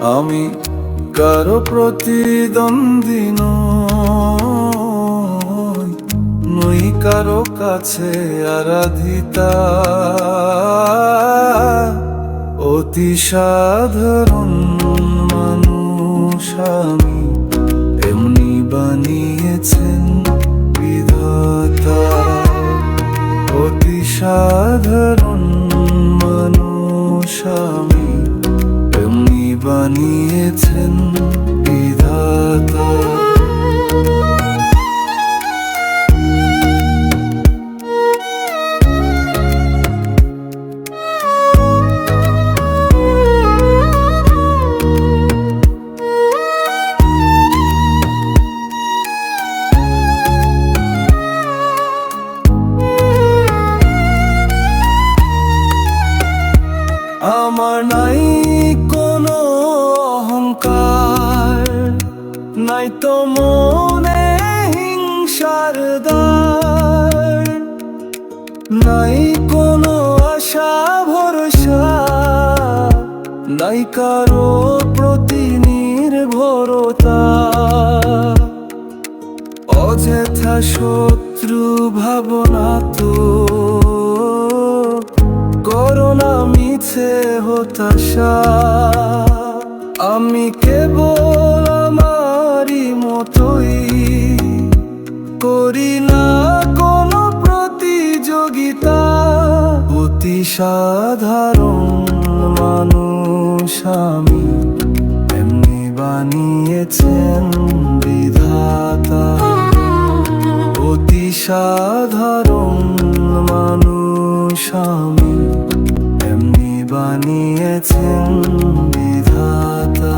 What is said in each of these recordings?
আমি কারও প্রতিদ্বন্দ্বী নই কারও কাছে আরাধিতা। অতি সাধারণ মানুষ আমি এমনি বানিয়েছেন বিধাতা। অতি সাধারণ বানিয়েছেন বিধাতা। তো মনে হিংসার নাই কোনো আশা, ভরসা, নাই কারও প্রতি নির্ভরতা। অযথা শত্রু ভাবনা তো। করোনা মিছে হতাশা। আমি কেবল করি না কোনো প্রতিযোগিতা, অতি সাধারণ মানুষ আমি। এমনি বানিয়েছেন বিধাতা, অতি সাধারণ মানুষ আমি। এমনি বানিয়েছেন বিধাতা।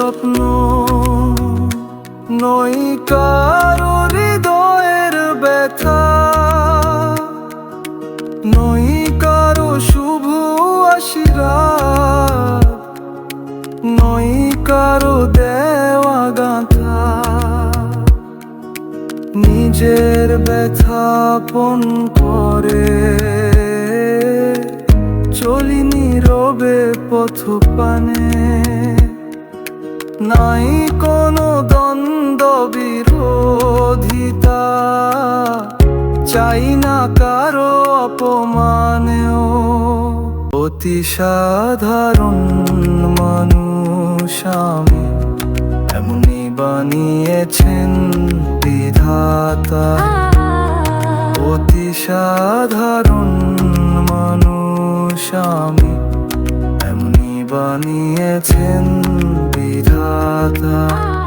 স্বপ্ন, নই কারও হৃদয়ের ব্যথা, নই কারও শুভ আশীর্বাদ, নই কারও দেওয়া গাঁথা। নিজের ব্যথাপন করে চলি নীরবে পথ পানে নাই কোনো দ্বন্দ্ব বিরোধিতা। চাই না কারও অপমানেও। অতি সাধারণ মানুষ আমি এমনি বানিয়েছেন বিধাতা। অতি সাধারণ মানুষ আমি বানিয়েছেন বিধাতা।